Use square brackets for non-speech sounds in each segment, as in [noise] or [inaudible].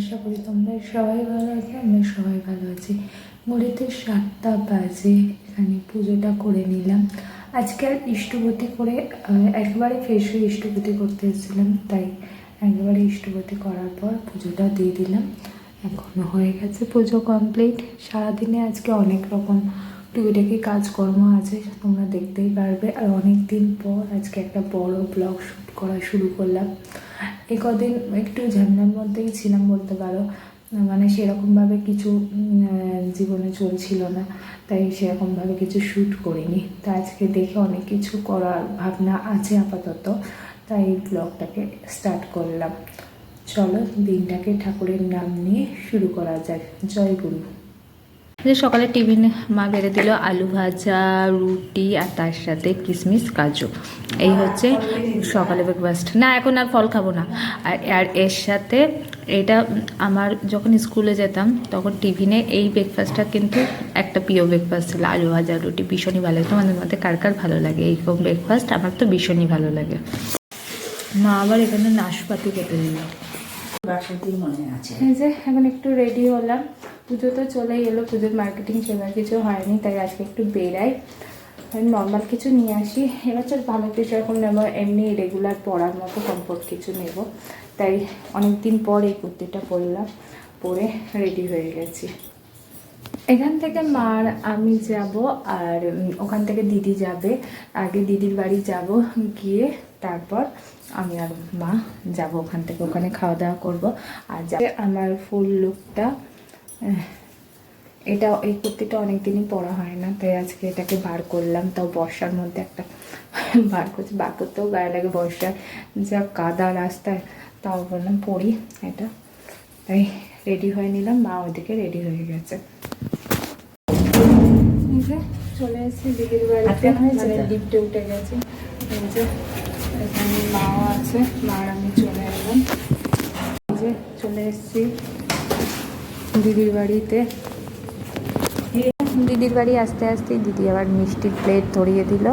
আশা করি তোমরা সবাই ভালো আছো, আমরা সবাই ভালো আছি। ঘড়িতে সাতটা বাজে, এখানে পুজোটা করে নিলাম। আজকে আর ইষ্টপতি করে একবারে ফ্রেশ হয়ে ইষ্টপতি করতে এসেছিলাম, তাই একবারে ইষ্টপতি করার পর পুজোটা দিয়ে দিলাম। এখনও হয়ে গেছে পুজো কমপ্লিট সারাদিনে আজকে অনেক রকম টুকিটাকি কাজকর্ম আছে, তোমরা দেখতেই পারবে। আর অনেক দিন পর আজকে একটা বড় ব্লগ শ্যুট করা শুরু করলাম। এই কদিন একটু ঝামেলার মধ্যেই ছিলাম বলতে পারো। মানে সেরকমভাবে কিছু জীবনে চলছিল না। তাই সেরকমভাবে কিছু শ্যুট করিনি। তা আজকে দেখে অনেক কিছু করার ভাবনা আছে আপাতত। তাই ব্লগটাকে স্টার্ট করলাম। চলো দিনটাকে ঠাকুরের নাম নিয়ে শুরু করা যাক। জয় গুরু। যে সকালে টিফিন মা বেড়ে দিল আলু ভাজা রুটি আর তার সাথে কিশমিশ কাজু। এই হচ্ছে সকালে ব্রেকফাস্ট না এখন আর ফল খাব না। আর আর এর সাথে এটা আমার যখন স্কুলে যেতাম তখন টিফিনে এই ব্রেকফাস্টটা কিন্তু একটা প্রিয় ব্রেকফাস্ট ছিল। আলু ভাজা রুটি ভীষণই ভালো লাগে তোমাদের মধ্যে কার কার ভালো লাগে এইরকম ব্রেকফাস্ট আমার তো ভীষণই ভালো লাগে। মা আবার এখানে নাশপাতি কেটে দিল মনে এখন একটু রেডি হলাম। পুজো তো চলেই এলো, পুজোর মার্কেটিং সেবার কিছু হয়নি, তাই আজকে একটু বেরাই। নর্মাল কিছু নিয়ে আসি। এবছর ভালো কিছু এখন নেব, এমনি রেগুলার পরার মতো কমফোর্ট কিছু নেব। তাই অনেক দিন পর এই কুর্তিটা পরলাম, পরে রেডি হয়ে গেছি। এখান থেকে মার আমি যাব আর ওখান থেকে দিদি যাবে। আগে দিদির বাড়ি যাব, গিয়ে তারপর আমি আর মা যাব ওখান থেকে, ওখানে খাওয়া দাওয়া করব। আর যাবে আমার ফুল লুকটা [sighs] এটা এই কুর্তিটা অনেক দিনই পরা হয় না তাই আজকে এটাকে বার করলাম। তাও বর্ষার মধ্যে একটা [laughs] বার করছি। বার করতেও গায়ে লাগে বর্ষায়। যা কাদা রাস্তায়। তাও বললাম পরি এটা। তাই রেডি হয়ে নিলাম। মা ওইদিকে রেডি হয়ে গেছে। চলে এসেছি দিদির বাড়িতে মানে লিফটে উঠে গেছি। এই যে এখানে মাও আছে। মা আমি চলে এলাম। যে চলে এসেছি। দিদির বাড়িতে। দিদির বাড়ি আস্তে আসতে দিদি আবার মিষ্টির প্লেট ধরিয়ে দিল।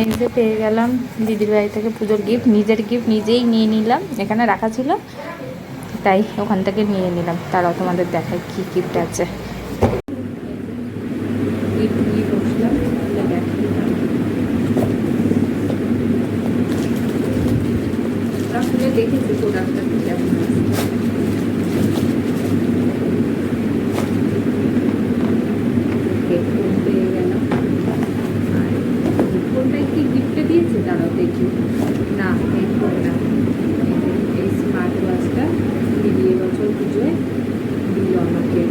এই যে পেয়ে গেলাম দিদির বাড়ি থেকে পুজোর গিফট নিজের গিফট নিজেই নিয়ে নিলাম। এখানে রাখা ছিল, তাই ওখান থেকে নিয়ে নিলাম। তারাও তোমাদের দেখায় কি গিফট আছে। দেখেছি প্রোডাক্টটা কেমন আছে হেডফোন পেয়ে গেলাম আর হেডফোনটা কি গিফটে দিয়েছে দাঁড়াও দেখি না হেডফোন না এই স্মার্ট ওয়াচটা দিদি এবছর পুজোয় দিল আমাকে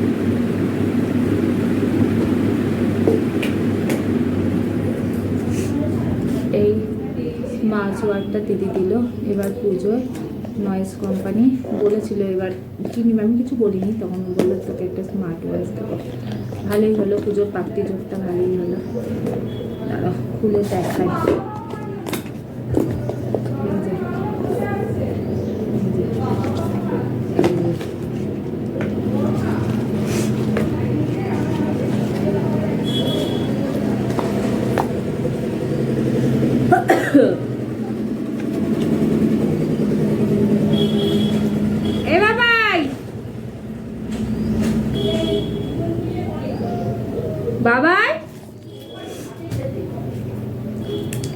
এই ওয়াচটা দিদি দিল, এবার পুজোয় নয়েস কোম্পানি বলেছিল এবার কিনবে আমি কিছু বলিনি, তখন বলল তোকে একটা স্মার্ট ওয়াচ দেবো। ভালোই হলো, পুজোর পাত্তি যোগটা ভালোই হলো। খুলে দেখাই। এই যে। এই যে। এই যে। এ বাবাই বাবাই।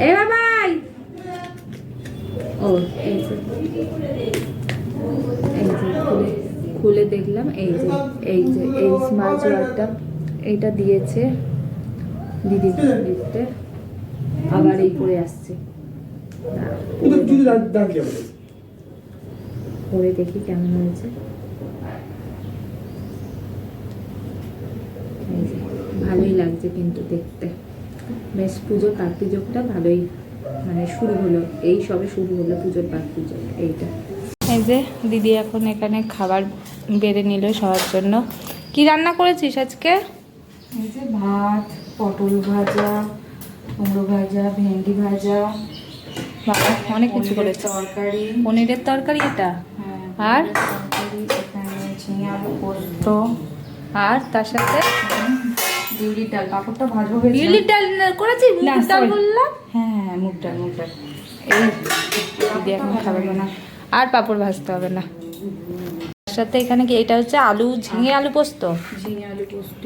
এ বাবাই। ও এই যে। খুলে খুলে দেখলাম এই যে এই যে এই স্মার্ট ওয়াচটা এইটা দিয়েছে দিদি গিফটে আবার এই পরে আসছে। পরে দেখি কেমন হয়েছে এই যে, ভালোই লাগছে কিন্তু দেখতে। বেশ পুজোর পাট পুজোটা ভালোই মানে শুরু হলো। এই সবে শুরু হলো পুজোর পাট পুজো এইটা। এই যে দিদি এখন এখানে খাবার বেড়ে নিল সবার জন্য। কি রান্না করেছিস আজকে? এই যে ভাত পটল ভাজা কুমড়ো ভাজা ভেন্ডি ভাজা অনেক কিছু করেছে তরকারি। পনিরের তরকারি এটা? হ্যাঁ, আর? ঝিঙে আলু পোস্ত। আর তার সাথে? বিউলির ডাল পাঁপড়টা ভাজবো। বিউলির ডাল করেছি? মুগ ডাল বললাম? হ্যাঁ হ্যাঁ মুগ ডাল মুগ ডাল। এই দিদি এখন খাবে না আর পাঁপড় ভাজতে হবে না। তার সাথে এখানে কি এটা হচ্ছে আলু ঝিঙে আলু পোস্ত? ঝিঙে আলু পোস্ত।